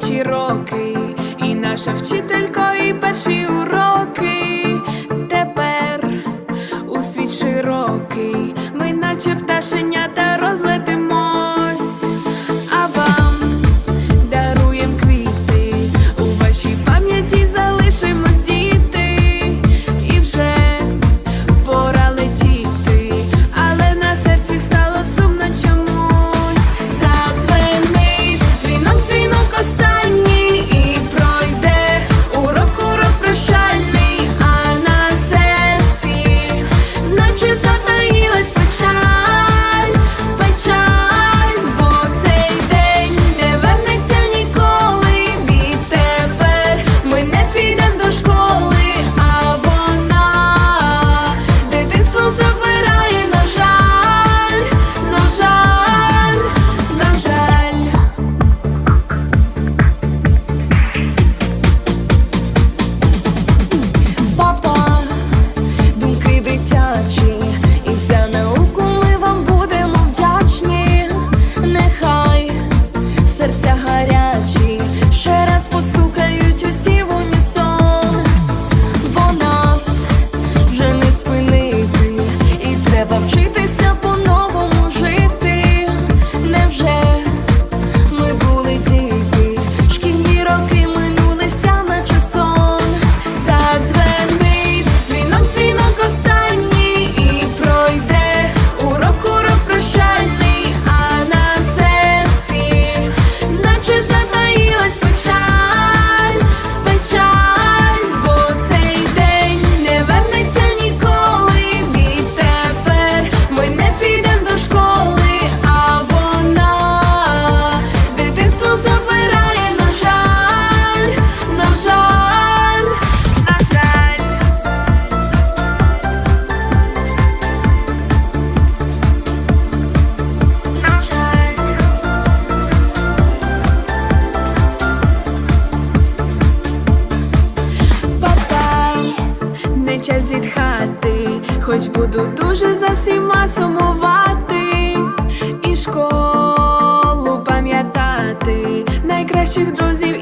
дитячі роки, і наша вчителька, і перші уроки. Тепер у світ широкий, ми наче пташеня. час зітхати, хоч буду дуже за всіма сумувати, і школу пам'ятати найкращих друзів.